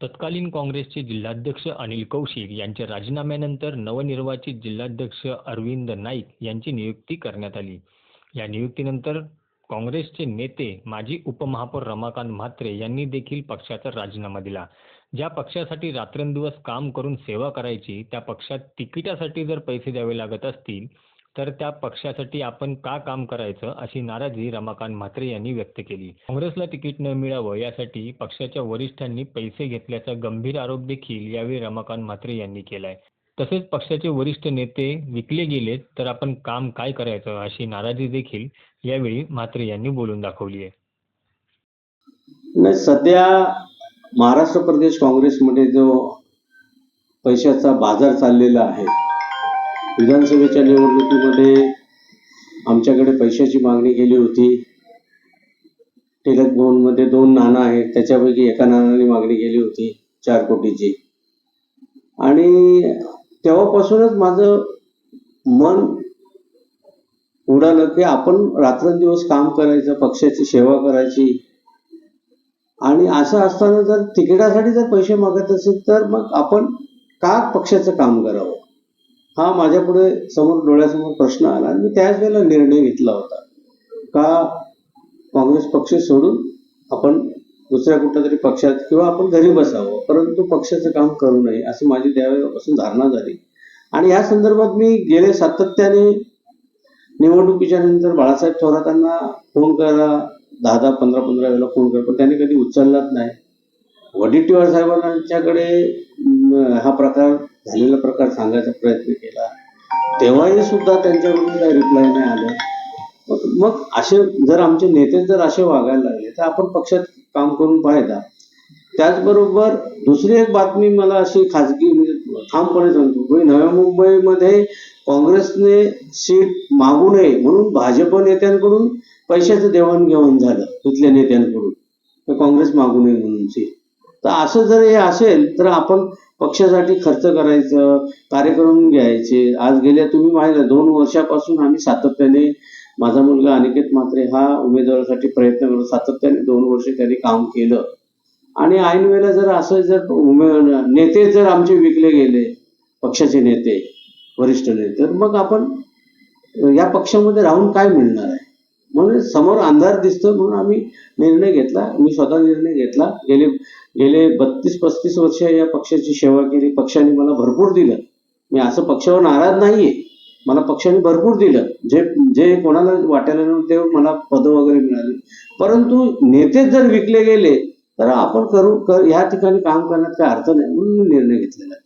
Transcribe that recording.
तत्कालीन काँग्रेसचे जिल्हाध्यक्ष अनिल कौशिक यांच्या राजीनाम्यानंतर नवनिर्वाचित जिल्हाध्यक्ष अरविंद नाईक यांची नियुक्ती करण्यात आली. या नियुक्तीनंतर काँग्रेसचे नेते माजी उपमहापौर रमाकांत म्हात्रे यांनी देखील पक्षाचा राजीनामा दिला. ज्या पक्षासाठी रात्रंदिवस काम करून सेवा करायची त्या पक्षात तिकिटासाठी जर पैसे द्यावे लागत असतील तर त्या पक्षासाठी आपण का काम करायचं अशी नाराजी रमाकांत म्हात्रे यांनी व्यक्त केली. काँग्रेसला तिकीट न मिळावं यासाठी पक्षाच्या वरिष्ठांनी पैसे घेतल्याचा गंभीर आरोप देखील यावेळी रमाकांत म्हात्रे यांनी केलाय. तसेच पक्षाचे वरिष्ठ नेते विकले गेलेत तर आपण काम काय करायचं अशी नाराजी देखील यावेळी म्हात्रे यांनी बोलून दाखवली आहे. नाही सध्या महाराष्ट्र प्रदेश काँग्रेसमध्ये जो पैशाचा बाजार चाललेला आहे विधानसभेच्या निवडणुकीमध्ये आमच्याकडे पैशाची मागणी केली होती. टिळक भवनमध्ये दोन नाणं आहेत त्याच्यापैकी एका नाण्याने मागणी केली होती चार कोटीची. आणि तेव्हापासूनच माझं मन उडालं की आपण रात्रंदिवस काम करायचं पक्षाची सेवा करायची. आणि असं असताना जर तिकिटासाठी जर पैसे मागत असेल तर मग आपण का पक्षाचं काम करावं? हा माझ्यापुढे समोर डोळ्यासमोर प्रश्न आला आणि मी त्याच वेळेला निर्णय घेतला होता. का काँग्रेस पक्ष सोडून आपण दुसऱ्या कुठल्या तरी पक्षात किंवा आपण घरी बसावं परंतु पक्षाचं काम करू नये असं माझी त्यावेळेपासून धारणा झाली. आणि या संदर्भात मी गेले सातत्याने निवडणुकीच्या नंतर बाळासाहेब थोरातांना फोन करा दहा दहा पंधरा पंधरा वेळेला फोन करा पण त्यांनी कधी उचललाच नाही. वडेट्टीवार साहेबांच्याकडे हा प्रकार झालेला प्रकार सांगायचा प्रयत्न केला. तेव्हाही सुद्धा त्यांच्याकडून काही रिप्लाय नाही आलं. मग मग असे जर आमचे नेते जर असे वागायला लागले तर आपण पक्षात काम करून पाहायचा. त्याचबरोबर दुसरी एक बातमी मला अशी खाजगी म्हणजे ठामपणे सांगतो. की नव्या मुंबईमध्ये काँग्रेसने सीट मागू नये म्हणून भाजप नेत्यांकडून पैशाचं देवाणघेवाण झालं तिथल्या नेत्यांकडून. तर काँग्रेस मागू नये म्हणून सीट. तर असं जर हे असेल तर आपण पक्षासाठी खर्च करायचं कार्यक्रम घ्यायचे. आज गेल्या तुम्ही पाहिलं दोन वर्षापासून आम्ही सातत्याने माझा मुलगा अनिकेत म्हात्रे हा उमेदवारासाठी प्रयत्न करतो सातत्याने दोन वर्ष त्यांनी काम केलं. आणि ऐन वेळेला जर असं जर उमे नेते जर आमचे विकले गेले पक्षाचे नेते वरिष्ठ नेते तर मग आपण या पक्षामध्ये राहून काय मिळणार आहे? म्हणून समोर अंधार दिसतो म्हणून आम्ही निर्णय घेतला. मी स्वतः निर्णय घेतला. गेले गेले बत्तीस पस्तीस वर्ष या पक्षाची सेवा केली. पक्षाने मला भरपूर दिलं. मी असं पक्षावर नाराज नाहीये. मला पक्षाने भरपूर दिलं. जे जे कोणाला वाटायला नव्हतं ते मला पदं वगैरे मिळाली. परंतु नेते जर विकले गेले तर आपण करू कर ह्या ठिकाणी काम करण्यात काही अर्थ नाही म्हणून मी निर्णय घेतलेला. आहे